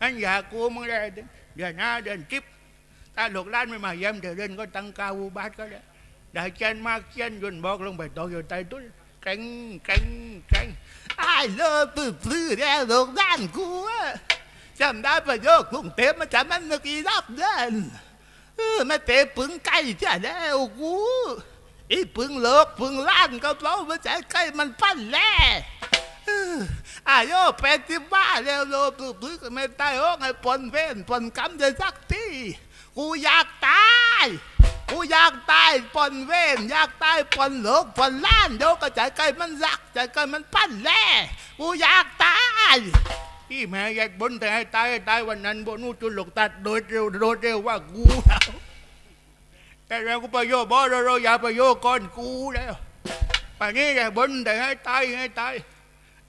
อันอย่ากูมึงได้เดือนหน้าเดือนจิบถ้าลูกล้านไม่มาเยี่ยมเดือนก็ตั้งกาวูบาทก็ได้ได้เจนมากเจนยนบอกลงไปตกอยู่ใต้ตุ้นแข็งแข็งแข็งไอ้เลิกปื้อปื้อแล้วลูกหล้านกูอะจำได้ประโยคกรุงเทพมาจำมันนึกอีรับเดินเออไม่เป็นปึงไก่จ้ะแล้วกูอีปึงเลิกปึงล้านก็เพราะว่าใจไก่มันปั้นแล่อายุแปดสิบบ้าแล้ว โลปลื้มก็ไม่ตายโอ้ไงปนเวนปนกำจะสักทีกูอยากตายกูอยากตายปนเวนอยากตายปนโลกปนล้านเดี๋ยวก็ใจไก่มันรักใจไก่มันปั้นแล่กูอยากตายที่แม่อยากบนแต่ให้ตายให้ตายวันนั้นบนนู้จุลกตัดโดดเร็วโดดเร็วว่ากูแล้วแต่เราก็ปโยบ่เราเราอย่าประโยก่อนกูแล้วป่านนี้อยากบนแต่ให้ตายให้ตาย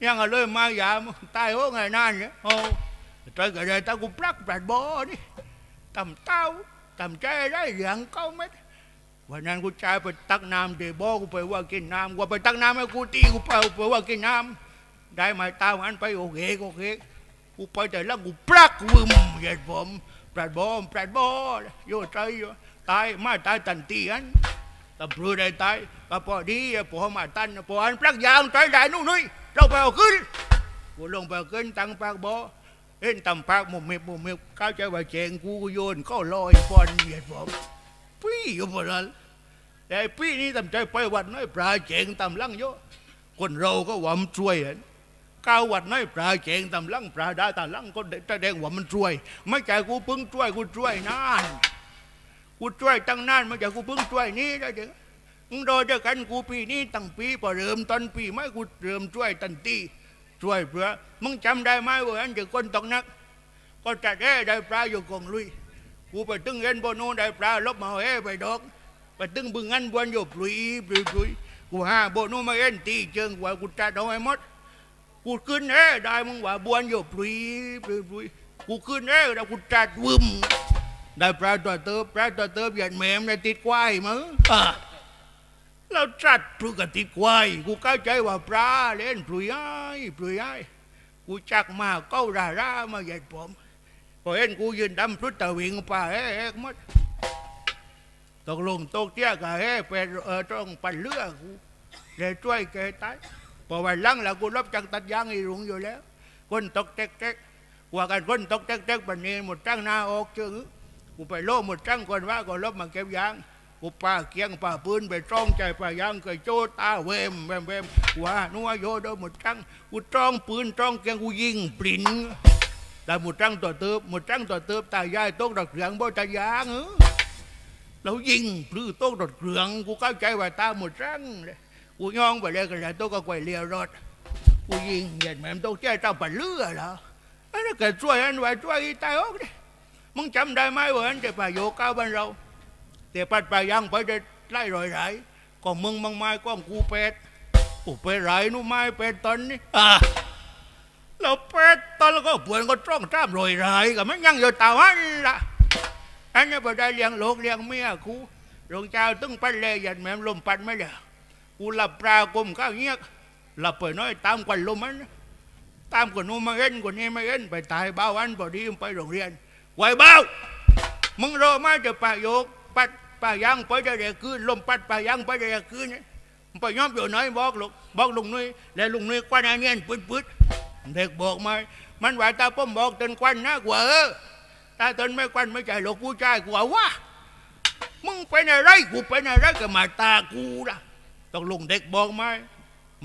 ยัง ở lời mang dạ tai hố ngày nan nhé ô trời cái này tao cũng plắc bạch bò đi tầm tao tầm trai đấy dạng câu mấy วันนั้นกูชายไปตักน้ำเดบ่กูไปว่ากินน้ำกูไปตักน้ำให้กูตีกูไปไปว่ากินน้ำได้ไหมตามอันไปโอเคโอเคกูไปแต่ละกูปลักวึมเหยียดผมปลัดบอมปลัดบอโย่ใจโย่ตายไม่ตายตันตีอันตำรวจได้ตายก็พอดีพอมาตันพออันปลักยางใจได้นู่นนี่เราไปเอาขึ้นกูลงไปเอาขึ้นตังปากบอเห็นตำปากมุมเมบมุมเมบเข้าใจว่าเจงกูโยนเข้าลอยบอลเหยียดผมปี้อยู่บนนั้นแต่ไอ้ปี้นี่ทำใจไปวัดน้อยปลาเจงตำลังเยอะคนเราก็หวามช่วยเห็นก้าววัดน้อยปลาเจงตำลังปลาได้ตำลังก็แสดงว่ามันช่วย ไม่ใช่กูเพิ่งช่วยกูช่วยนานกูช่วยตั้งนานไม่ใช่กูเพิ่งช่วยนี่ได้เด้อ มึงรอเจอกันกูปีนี้ตั้งปีพอเริ่มต้นปีไม่กูเริ่มช่วยตันทีช่วยเพื่อมึงจำได้ไหมว่าอันเจอคนตกนัก ก็จะได้ได้ปลาอยู่กองลุย กูไปตึงเงินบนนู้นได้ปลาลบมาเอ้ไปดอก ไปตึงบึงงินบนอยู่ปลุยปลุยปลุยกูหาบนนู้นมาเอ็นตีเจิงว่ากูจัดเอาไว้มด กูขึ้นเอ้ได้มึงว่าบวนอยู่ปลุยปลุยปลุยกูขึ้นเอ้แล้วกูจัดวึมได้ปลาตัวเติบปลาตัวเติบยันแหมมได้ติดควายมั้ง อะแล้วจัดปลุกติดควายกูเข้าใจว่าปลาเล่นปลุยไอ้ปลุยไอ้กูจักมาเก้ารารามาเหยียดผมพอเห็นกูยืนดำพรุดตะวิงป่าเอ๊ะหมดตกลงตกเตี้ยกับเอ๊ะเป็นเออต้องปั่นเรือกูเลยช่วยแกตายพอวันหลังแล้วกูรับจังตัดยางอีรุงอยู่แล้ว คนตกเจ๊กเจ๊กว่ากันคนตกเจ๊กเจ๊กปันนี้หมดจังหน้าออกเชิงกูไปโล่หมดจังคนว่าก็ลบมาเก็บยาง กูป่าเกียงป่าปืนไปจ้องใจป่ายางก็โจตาเวมเวมเวมว่านัวโยโดหมดจังกูจ้องปืนจ้องเกียงกูยิงปริ้นแต่หมดจังตัวเติบหมดจังตัวเติบตายายโต๊ะดอกเรืองบ่ตายางเออแล้วยิงพลื้อโต๊ะดอกเรืองกูเข้าใจว่าตาหมดจังเลยกูย่องไปเลยกันแล้วโต๊ะก็ไกวเลียรถกูยิงเห็นแม่โต๊ะเจ้เจ้าปันเลือเหรออันนั้นเกิดช่วยอันไว้ช่วยตายออกดิมึงจำได้ไหมว่าอันจะไปโยก้าวบ้านเรา แต่ปัดไปยังไปได้ไล่รอยไรก็มึงมังไม้ก้องกูเป็ดกูเป็ดไรนู่ไม้เป็ดตอนนี้อะเราเป็ดตอนแล้วก็เพื่อนก็จ้องจ้ามรอยไรก็มันยังอยู่ตาวันละอันนี้ไปได้เลี้ยงลูกเลี้ยงเมียกูหลวงเจ้าตึงปันเลยยันแม่ลมปันไม่เลยกูหลับปลากลมข้าวเงี้ยหลับไปน้อยตามกวนลมมันตามกวนนู้นมาเอ็นกวนนี้มาเอ็นไปตายบ้าวันพอดีไปโรงเรียนไว้เบ้ามึงรอมาจะปะโยก ปัดปะยังไปได้เด็กคืนลมปัดปะยังไปได้เด็กคืนเนี่ยไปย้อมอยู่ไหนบอกลูกบอกลุงนุ้ยแล้วลุงนุ้ยกวนอันเงี้ยปืดปืดเด็กบอกมา มันว่าตาป้อมบอกตนควันนะกว่าเออตาตนไม่ควันไม่ใช่หรอกผู้ชายกว่าว่ามึงเป็นไรกูเป็นไรก็มาตากูละต้องลุงเด็กบอกไหม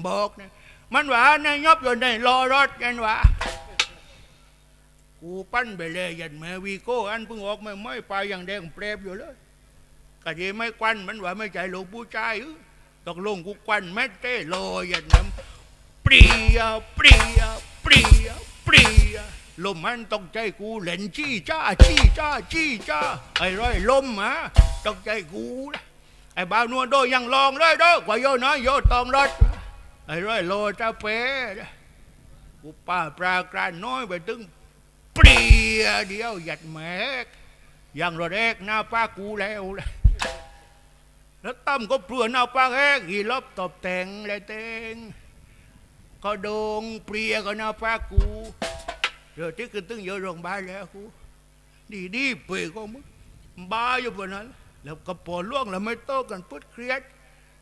บอกนะมันว่าในยยอบอยู่ในรอรถกันว่ากูปั้นไปเลยยันแม่วีโก้อันเพิ่งออกมาไม่ไปอย่างแดงเปรบอยู่เลย กะดีไม่ควันมันว่าไม่ใช่หลวงผู้ชายต้องลงกูควันแม่เต้ลอยยันน้ำเปรียเปรียเปรียเปรียลมมันต้องใจกูเล่นจี้จ้าจี้จ้าจี้จ้าไอ้ร้อยลมฮะต้องใจกูนะไอ้บ่าวนวลโดยยังลองเลยโดกว่าโยน้อยโยตองรถไอ้ร้อยโลจ้าเป๋นะกูป้าปลากรานน้อยไปตึงเปรียเดียวหยัดแมกยังรถเอกหน้าป้ากูแล้วนะ แล้วตั้มก็เปลือนเอาป้าแอกอีลบตบแต่งเลยเตงก็โดงเปรียก็นาปากูเดี๋ยวที่ขึ้นตึงอยู่โรงพยาบาลแล้วกูดีดีเปรย์ก็มึงบ้าอยู่บนนั้น แล้วก็พอล่วงแล้วไม่โต้กันพุดเครียด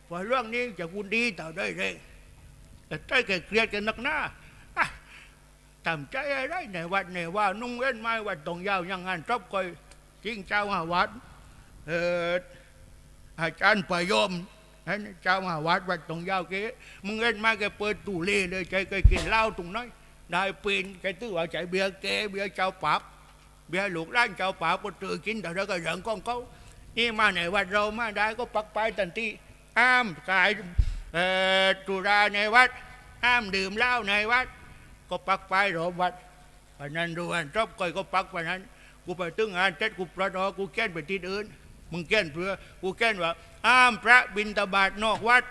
พอล่วงนี้จะกูดีต่อได้เลยแต่ใจแกเครียดกันนักหน้าทำใจอะไรในวัดในว่านุ่งเว้นไม้วัดตรงยาวยังงานจบคอยจริงเจ้าหาวัดเออ อาจารย์ประยมนั่นเจ้าหาวัดวัดตรงยาวเก๋มึงเว้นม้แกเปิดตู้เล่เลยใจแกกินเหล้าตรงน้อยได้ปีนแกตื้อว่าใจเบียร์แกเบียร์เจ้าปับเบียร์ลูกร้านเจ้าปับก็ตื่นกินแต่แล้วก็เรื่องของเขานี่มาในวัดเรามาได้ก็ปักไปทันทีห้ามขายตุราในวัดห้ามดื่มเหล้าในวัด ก็ปักไปรอบวัดวันนั้นดูวันจบก่อยก็ปักวันนั้น กูไปตึงงานเจ็ดกูประดอกูแก้นไปที่อื่น มึงแก้นเพื่อกูแก้นว่าห้ามพระบินตบาทนอกวัด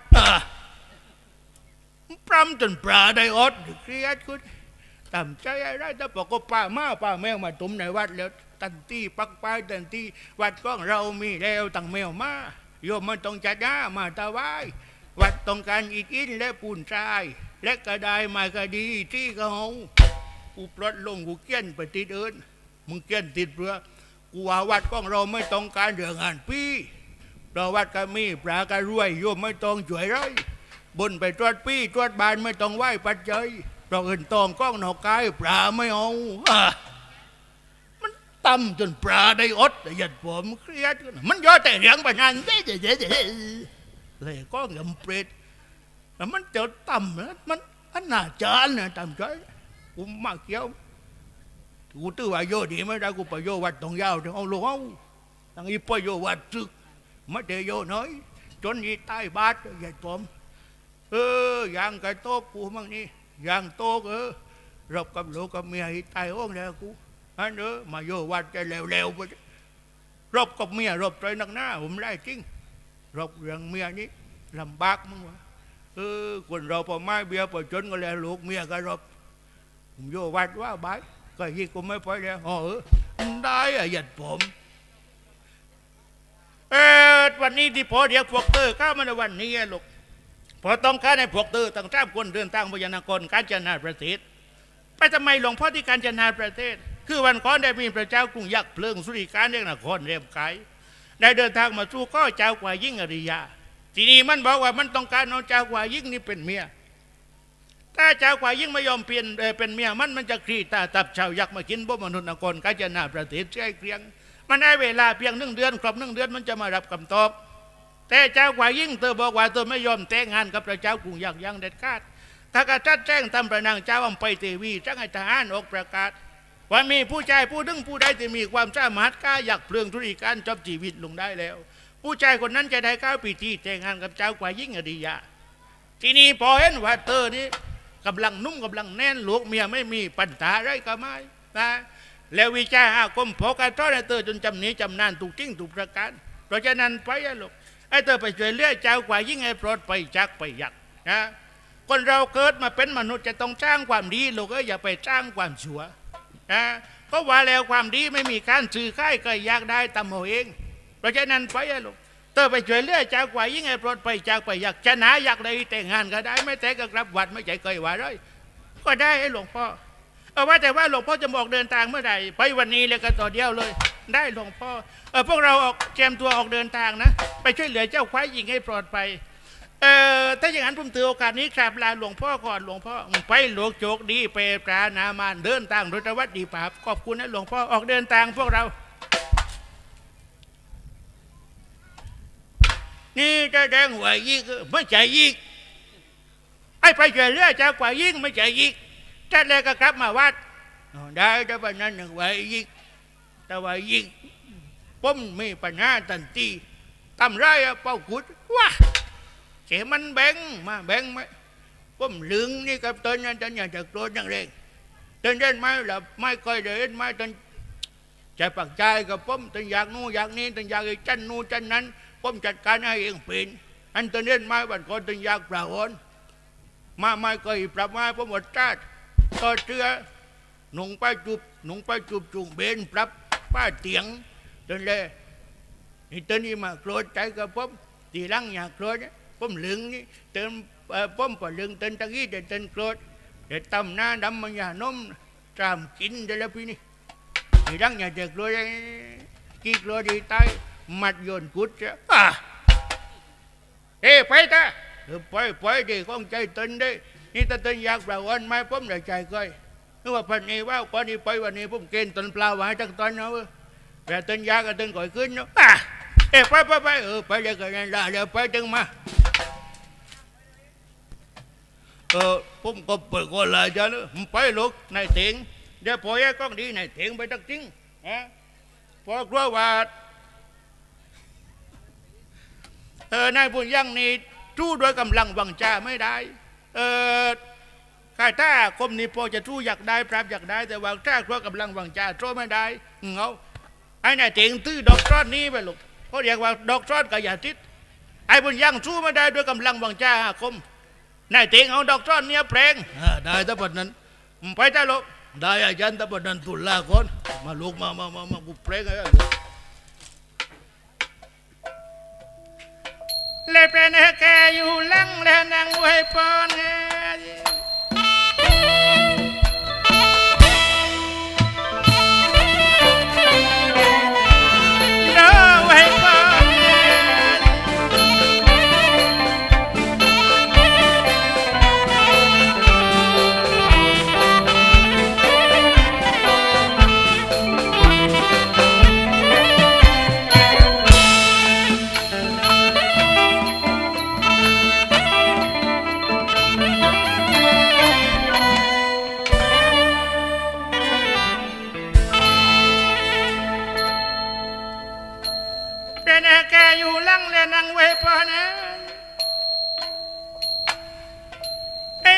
ปรำจนปลาได้อดเครียดคุณตามใจอะไรถ้าบอกก็ป้ามาป้าแมวมาตุ้มในวัดแล้วตันที่ปักไปตันที่วัดของเรามีแล้วตั้งแมวมาโยมมันต้องจัดหน้ามาตะไว้วัดต้องการอิฐอินและปูนทราย และกระไดม้กระดีที่เขากูปลดลงกูเกี้ยนไปติดเอินมึงเกี้ยนติดเพื่อ กูว่าวัดของเราไม่ต้องการเรื่องงานพี่เราวัดก็มีปลากระรวยโยมไม่ต้องช่วยไรบนไปตรวจปี้ตรวจบานไม่ต้องไหว้ปัจจัยเราเอินตองก้องหนอกกายปลาไม่เอาอมันต่ำจนปลาได้อดแต่ยัดผมเครียดมันย่อแต่เรียงไปนานเจ๊เจ๊เจ๊เจ๊เลยก้องยำเปรตแล้วมันเจอต่ำมันอันนาจารนะต่ำใจกูมาเกี้ยว กูตื้อว่าโยดีไม่ได้กูไปโยวัดตรงยาวเอาลูกเอาตั้งอีไปโยวัดซึกไม่ได้โยน้อย จนอีใต้บาทยัดผมเอออย่างไก่โต๊ะกูมั่งนี่อย่างโต๊ะเออรบกับลูกกับเมียให้ตายห้องแล้วกูอันเออมาโยวัดจะเร็วๆไปรบกับเมียรบใจนักหน้าผมได้จริงรบเรื่องเมียนี่ลำบากมั้งวะเออคนเราพอไม้เบียร์พอจนก็แล้วลูกเมียก็รบผมโยวัดว่าบาย ก็ยี่กูไม่ไปแล้วอ๋อเออได้อะหยัดผมเออวันนี้ที่พอเดียวพวกเตอร์ข้ามาในวันนี้อะลูกพอต้องการให้พวกเธอตั้งทราบคนเดินทางพยานกรการจนาประเทศไปทำไมหลวงพ่อที่การจนาประเทศ คือวันก่อนได้มีพระเจ้ากรุงยักษ์เพลิงสุริการเรียกนครเรียบไกได้เดินทางมาสู่ก็เจ้ากว่ายิ่งอริยา ทีนี้มันบอกว่ามันต้องการเอาเจ้ากว่ายิ่งนี่เป็นเมีย ถ้าเจ้ากว่ายิ่งไม่ยอมเปลี่ยนเป็นเมียมันมันจะครีตาตับชาวยักษ์มากินบ่มนุษย์นครการจนาประเทศใช่เกรียง มันได้เวลาเพียงหนึ่งเดือนครบหนึ่งเดือนมันจะมารับคำตอบ แต่เจ้ากว่ายิ่งเธอบอกว่าเธอไม่ยอมแต่งงานกับพระเจ้ากรุงยักษ์ยังเด็ดขาดถ้ากระจัดแจ้งตำประนางเจ้าอำไปเทวีจังให้ทหารออกประกาศ ว่ามีผู้ชายผู้ดึงผู้ใดที่มีความสามารถกล้าอยากเพลิงธุรการจบชีวิตลงได้แล้ว ผู้ชายคนนั้นจะได้เข้าพิธีแต่งงานกับเจ้ากว่ายิ่งอริยาทีนี้พอเห็นว่าเธอนี่ กำลังนุ่มกำลังแน่นลูกเมียไม่มีปัญหาไรก็ไม่นะแล้ววิชาอาคมพอกระท้อนให้เธอจนจำหนี้จำนานถูกจริงถูกประการเพราะฉะนั้นไปลูกไอ้เธอไปช่วยเหลือเจ้ากว่ายิ่งไอ้ปลอดไปจากไปยากนะคนเราเกิดมาเป็นมนุษย์จะต้องจ้างความดีลูกก็อย่าไปจ้างความชั่วนะก็ว่าแล้วความดีไม่มีการซื้อค่ายก็อยากได้ตามเอาเอง เพราะฉะนั้นไปลูก เธอไปช่วยเหลือเจ้ากว่ายิ่งไอ้ปลอดไปจากไปอยากชนะอยากได้แต่งงานก็ได้ ไม่แต่ก็กลับวัดไม่ใจเคยว่าเลยก็ได้ไอ้หลวงพ่อเอาว่าแต่ว่าหลวงพ่อจะบอกเดินทางเมื่อไหร่ไปวันนี้เลยก็ต่อเดียวเลย ได้หลวงพ่อเออพวกเราออกแจมตัวออกเดินทางนะ ไปช่วยเหลือเจ้าควายหญิงให้ปลอดภัยเออถ้าอย่างนั้นผมถือโอกาสนี้กราบลาหลวงพ่อก่อนหลวงพ่อไปหลวงโจกดีไปปรานามานเดินทางรถวัดดีปราบขอบคุณนะหลวงพ่อออกเดินทางพวกเรา นี่จะแดงหัวยิกไม่ใช่ยิกไอ้ไปช่วยเหลือเจ้ากว่ายิ่งไม่ใช่ยิกท่านเลยก็กลับมาวัดได้แต่วันนั้นหนึ่งไว้ยิงแต่ว่ายิงผมมีปัญหาทันทีทำไรอะเป้ากุดว้าเสียมันแบงมาแบงไหมผมลึงนี่กับตนนั้นตนอย่างจะโกรธอย่างเร่งตนเล่นไหล่ะไม่เคยได้เล่นไหมตนใจปักใจกับผมตนอยากนู่นอยากนี่ตนอยากไอ้จันนู่นจันนั้น ผมจัดการให้เองเป็นอันตนเล่นไหมบันคนตนอยากปล่าอ่อนมาไม่เคยปรับมาผมหมดชาติต่อเชื้อหนุ่งไปจุบหนุ่งไปจุบจุงเบนปรับป้าเตียงจนเลยนี่ตอนนี้มาโกรธใจกับผมตีหลังอยากโกรธนี่ยผมหลึงนี่เติมเอ่อผมก็ลึงเตินตะกี้เตินโกรธเด็ดตำหน้าดำมันอย่านมจามกินได้แล้วพี่นี่ทีดังอย่าเด็กเลยกี่กลัวดีตาย มัดโยนกุดจะอะเอ้ไปตาเออไปไปดีของใจตึนได้นี่ตาตึนอยากประวันไหมผมได้ใจก้อยนึกว่าพันนี้ว่าวันนี้ไปวันนี้ผมเกณฑ์ตนเปล่าไว้ทั้งตอนเนาะแต่ตึนอยากก็ตึนก่อยขึ้นเนาะอะเอ้ไปไปไปเออไปเลยกันได้เดี๋ยวไปตึงมาเออผมก็เปิดก็ลายจ้ะเนอะไปลูกในเถียงเดี๋ยวพอแยกกล้องดีในเถียงไปตักจริงฮะพอกลัวว่า เออนายบุญยังนี่สู้ด้วยกำลังวังชาไม่ได้เออข้าถ้าคมนี้พอจะสู้อยากได้ปรับอยากได้ แต่ว่าถ้ากลัวกำลังวังชาสู้ไม่ได้เงาไอ้นายเถียงตื้อดอกซ้อนนี้ไปลูกเขาเรียกว่าดอกซ้อนกับยาทิศไอ้บุญยังสู้ไม่ได้ด้วยกำลังวังชาอาคมนายเต็งเอาดอกซ้อนเนี่ยเพลงอ่าได้แต่ปัดนั้นมึงไปได้ลูกได้อาจารย์แต่ปัดนั้นตุลาก่อนมาลูกมามามามากูเพลงไอ้ลูก เลยเป็นแกอยู่ลังและนางไว้ปอนเ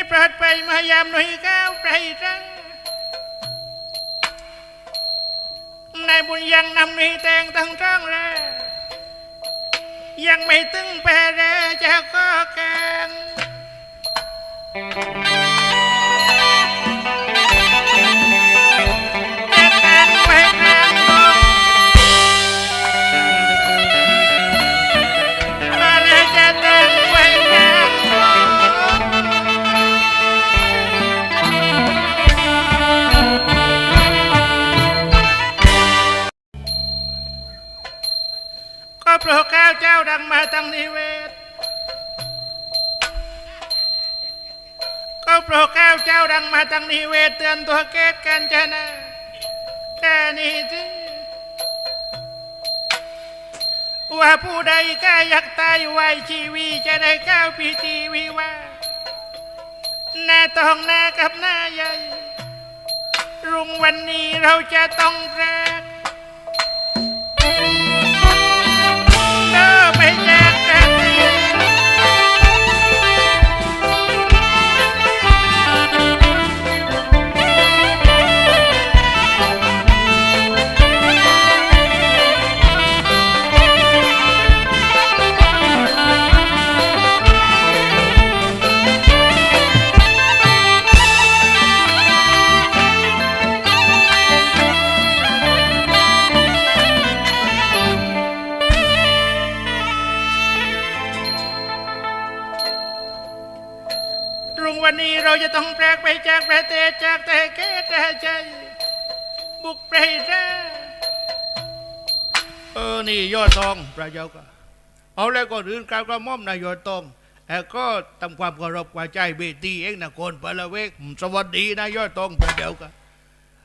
ปลอดไปมายามหน่วยก้าวไปจังนายบุญยังนำหนี่แต่งตั้งจ้องแลยังไม่ตึงแปรแรจะก็แกง ก็โปรดเกล้าเจ้าดังมาตั้งนิเวศ ก็โปรดเกล้าเจ้าดังมาตั้งนิเวศเตือนตัวเกตกันชนะแค่นี้ที่ว่าผู้ใดกล้าอยากตายไว้ชีวีจะได้ก้าวพิธีวิวาห์หน้าตองหน้ากับหน้าใหญ่รุ่งวันนี้เราจะต้องรัก นี่ยอดทองพระเจ้าก็เอาแล้วก็อื่นกาวกระม่อมนายยอดทองแต่ก็ทำความเคารพกว่าใจเบตีเองนะคนปะละเวกสวัสดีนะยอดทองพระเจ้าก็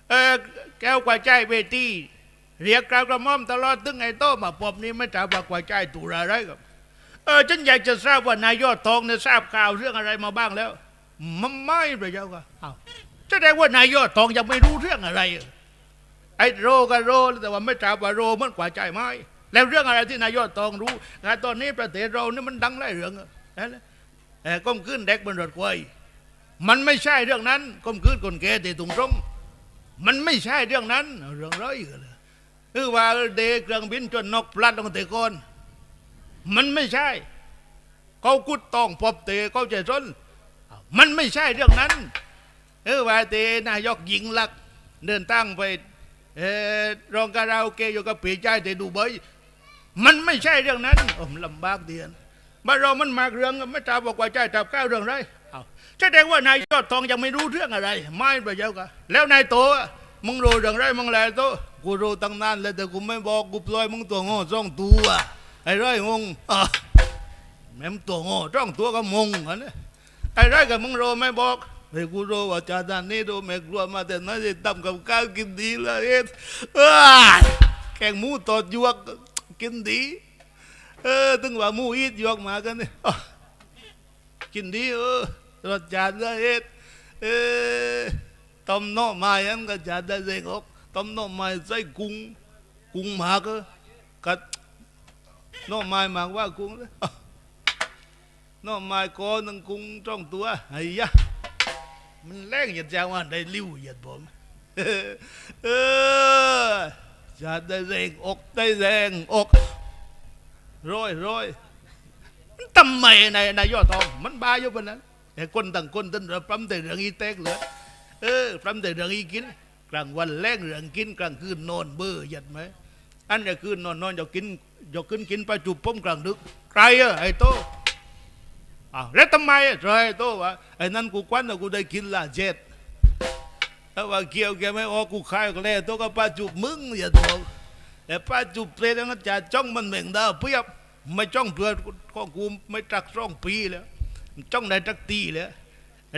เออแก้วกว่าใจเบตีเรียกกล่าวกระม่อมตลอดตึงไอ้โตมาปอบนี้ไม่ถามว่ากว่าใจตุระไรกับเออฉันอยากจะทราบว่านายยอดทองเนี่ยทราบข่าวเรื่องอะไรมาบ้างแล้วมันไม่พระเจ้าค่ะอ้าวแสดงว่านายยอดทองยังไม่รู้เรื่องอะไรอ ไอ้โรก็โรแต่ว่าไม่ทราบว่าโรมันกว่าใจไหมแล้วเรื่องอะไรที่นายยอดทองรู้งานตอนนี้ประเทศเรานี่มันดังหลายเรื่องอะนั่นแหละเออก้มขึ้นเด็กบนรถไฟมันไม่ใช่เรื่องนั้นก้มขึ้นคนแก่ตีตุงตรงมันไม่ใช่เรื่องนั้น เรื่องร้อยกันเลยคือว่าเด็กเครื่องบินจนนกพลัดลงเตะก้นมันไม่ใช่ เขากุดต้องพบเตะเขาจะสนมันไม่ใช่เรื่องนั้นเออว่าเตนายกหญิงลัก เดินตั้งไป เออรองคาราโอเกะอยู่กับปีใจแต่ดูใบยมันไม่ใช่เรื่องนั้นโอ้มลำบากเดียนบ้านเรามันมากเรื่องไม่ตาบอกว่าใจจับก้าวเรื่องไรเอาแสดงว่านายยอดทองยังไม่รู้เรื่องอะไร ไม่ประเจ้าค่ะแล้วนายโตอะมึงรู้เรื่องไรมึงแหลโตกูรู้ตั้งนานแล้วแต่กูไม่บอกกูปล่อยมึงตัวโง่สองตัวไอ้ไรงงอะแม่มตัวโง่สองตัวก็มงอันนี้ไอ้ไรกับมึงรู้ไม่บอกไอ้ร้อยกับมึงว่าหมูอีดยวกมากันนี่อะกิ นดีเออรสชาติละเอ็ดเออต้มหน่อไม้อันก็จะได้เรงออกต้มหน่อไม้ใส่กุ้งกุ้งหมากเออกัดหน่อไม้หมากว่ากุ้งเลยอะหน่อไม้กอหนึ่งกุ้งจ้องตัวไอ้ยะมันแรงอย่าจว่าได้ลิ้วอย่าผมเออจะได้เรงอกได้แรงอกร้อยร้อยทำไมในนายยอดทองมันบาอยู่บนนั้นแต่คนต่างคนตั้งแต่ปั๊มแต่เรื่องอีเต็กเลือเออปั๊มแต่เรื่องอีกินกลางวันแรงเรื่องกินกลางคืนนอนเบื่อยัดไหมอันจะคืนนอนนอนจะกินจะกินกินไปจูบป้มกลางดึกใครอะไอ้โต อ้าวแล้วทำไมอะไอ้โตวะไอ้นั่นกูควันอะกูได้กินละเจ็ดถ้าว่าเกี่ยวแกไม่ออกกูขายก็แล้วโตก็ป้าจูบมึงอย่าบอกแต่ป้าจูบเปรตนั่นจะจ้องมันเหม่งดาวเพียบไม่จ้องเพื่อนของกูไม่จักสองปีแล้วจ้องได้จักตีแล้ว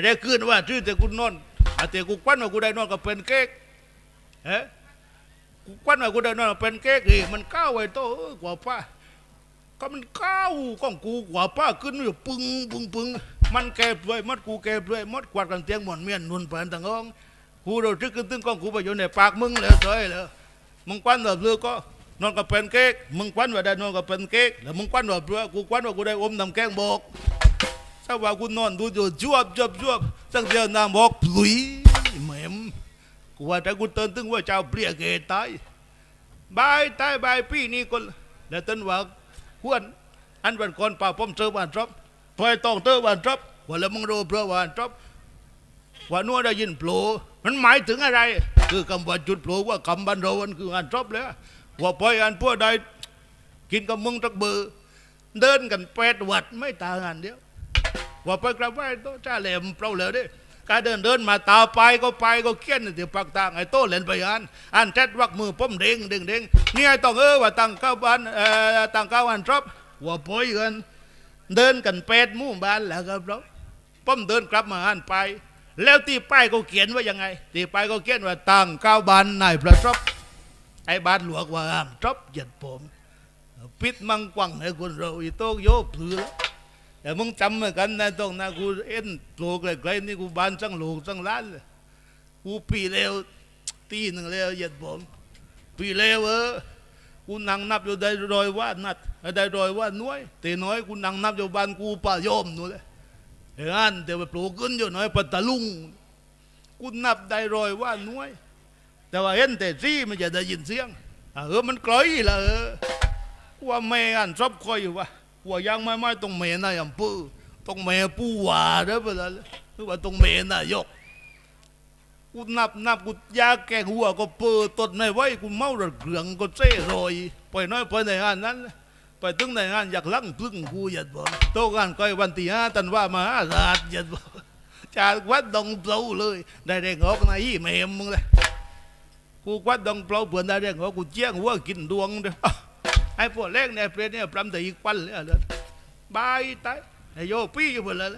ได้คืนว่าชื่อแต่กูนอนอแต่กูควันว่ากูได้นอนกับเป็นเก๊กเฮ้กูควันว่ากูได้นอนกับเป็นเก๊กเฮ้มันก้าวไอ้โตกว่าป้า ก็มันก้าวของกูกว่าป้าขึ้นอยู่ปึ้งปึ้งปึ้งมันแก่ด้วยมัดกูแก่ด้วยมัดกวาดกันเตียงหมอนเมียนนุนเปินต่างห้องกูเราทึกขึ้นตึ้งของกูไปอยู่ในปากมึงแล้วเฉยแล้วมึงควันแบบเรือก็นอนกับเป็นเค้กมึงควันว่าได้นอนกับเป็นเค้กแล้วมึงควันว่าเพื่อกูควันว่ากูได้อมน้ำแกงบอกถ้าว่ากูนอนดูอยู่จวบจวบจวบสักเดียวน้ำบอกปลุยแหม่มกูว่าแต่กูเตือนถึงว่าเจ้าเปรี้ยเกตายบายตายบายพี่นี่คนแล้วต้นว่า หวนอันวันก่อนป่าป้อมเจอบ้านจบพอยต้องเจอบ้านจบว่าล้วมึงรู้เพื่อบ้านจบว่านัวได้ยินโผล่มันหมายถึงอะไร คือคำว่าจุดโผล่ว่าคำบันเรามันคืองานจบแล้วว่าปล่อยอันพวกใดกินกับมึงตักเบือเดินกันแปดวัดไม่ต่างกันเดียวว่าไปกราบไหว้โตจ้าแหลมเปล่าเลยดิ การเดินเดินมาตาไปก็ไปก็เกี้ยนเดี๋ยวปากต่างไอ้โตเล่นไปอันอันจัดวักมือป้มเด้งเด้งเด้งนี่ไอ้ต้องเออว่าตั้งเก้าบ้านเอ่อตั้งเก้าวันจบว่าป่อยกันเดินกันแปดมู่บ้านแล้วครับเราป้มเดินกลับมาอันไป แล้วที่ป้ายก็เขียนว่ายังไงที่ป้ายก็เขียนว่าตั้งเก้าบ้านนายพระจบไอ้บ้านหลวงว่าห้ามจบหยียดผมปิดมังกวังให้คนเราอีโต้โยบผือแล้ว แต่มึงจำเหมือนกันนะต้องนะกูเอ็นโผล่ไกลนี่กูบ้านจังหลูกจังล้านเลยกูปีเร็วตีหนึ่งแล้วเหยียดผมปีเร็วเออกูนั่งนับอยู่ได้รอยว่านัดได้รอยว่าน้อยแต่น้อยกูนั่งนับอยู่บ้านกูป่าโยมนู่นเลยเฮ้ยอันเดี๋ยวไปปลูกขึ้นอยู่น้อยปัตตลุงกูนับได้รอยว่าน้อย แต่ว่าเห็นแต่ซี่มันจะได้ยินเสียงอะเออมันไกลละเออว่าแม่อันชอบคอยอยู่ว่าว่างไม่ไม่ต้องแม่นายอำเภอต้องแม่ผู้ว่าเด้อเปล่าหรือว่าต้องแม่นายกกูนับนับกูยาแกงหัวก็เปิดตดในไว้กูเมาระเกลืองก็เซ่รอยไปน้อยไปในงานนั้น ไปถึงในงานอยากลั่งพึ่งกูหยัดบอกโตกันก้อยวันที่ห้าตันว่ามาห้าราดหยัดบอกจากวัดดงเปล่าเลย ได้แรงออกในอีแม่มึงเลยกูควัดดองเปล่าเปลือนได้เรื่องว่ากูเจี้ยงหัวกินดวงเด้อ ไอ้พวกแรกเนี่ยเปรตเนี่ยปรำแต่อีกวันเลยอะเลยบายตายไอ้โยปี้อยู่หมดเลย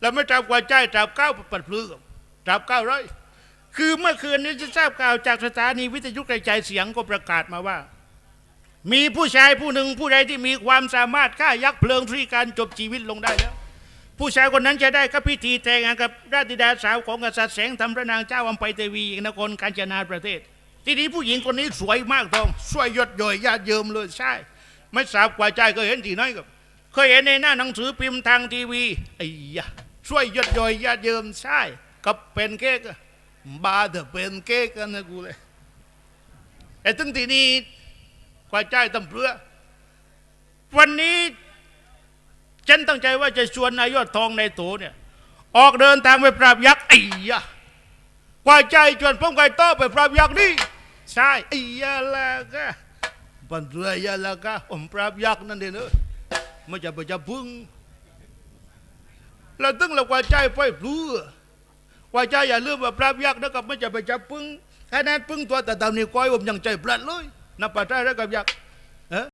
แล้วไม่จับกว่าใจจับเก้าปัดพลือจับเก้าร้อยคือเมื่อคืนนี้จะทราบข่าวจากสถานีวิทยุกระจายเสียงก็ประกาศมาว่า มีผู้ชายผู้หนึ่งผู้ใดที่มีความสามารถฆ่ายักษ์เพลิงทรีการจบชีวิตลงได้แล้ว ผู้ชายคนนั้นจะได้กับพิธีแต่งงานกับราชธิดาสาวของกษัตริย์แสงธรรมพระนางเจ้าอัมไพเทวีนครกาญจนาประเทศ ทีนี้ผู้หญิงคนนี้สวยมากทองสวยยดย่อยญาติเยิมเลยใช่ ไม่ทราบกว่าใจเคยเห็นที่ไหนกับ เคยเห็นในหน้าหนังสือพิมพ์ทางทีวีไอ้ยะสวยยดย่อยญาติเยิมใช่กับเป็นเค้กบาเถอะเป็นเค้กกันนะกูเลยไอ้ถึงทีนี้กว่าใจตำเพื่อ วันนี้ฉันตั้งใจว่าจะชวนนายยอดทองในโตเนี่ยออกเดินทางไปปราบยักษ์ไอ้ยะกว่าใจชวนพงไก่ต้ไปปราบยักษ์นี่ ใช่ไอ้ยาล้วก็ปันเรือยาล้วก็ผมปราบยักษ์นั่นเองเนอะมันจะไปจะพึ่งเราตึงเรากว่าใจไปพลื้กว่าใจอย่าลืมว่าปราบยักษ์นะครับมันจะไปจับปึ้งแค่นั้นปึ้งตัวแต่ตามนี้ก้อยผมยังใจปลัดเลยนับปัจจัยแล้วกับยักษ์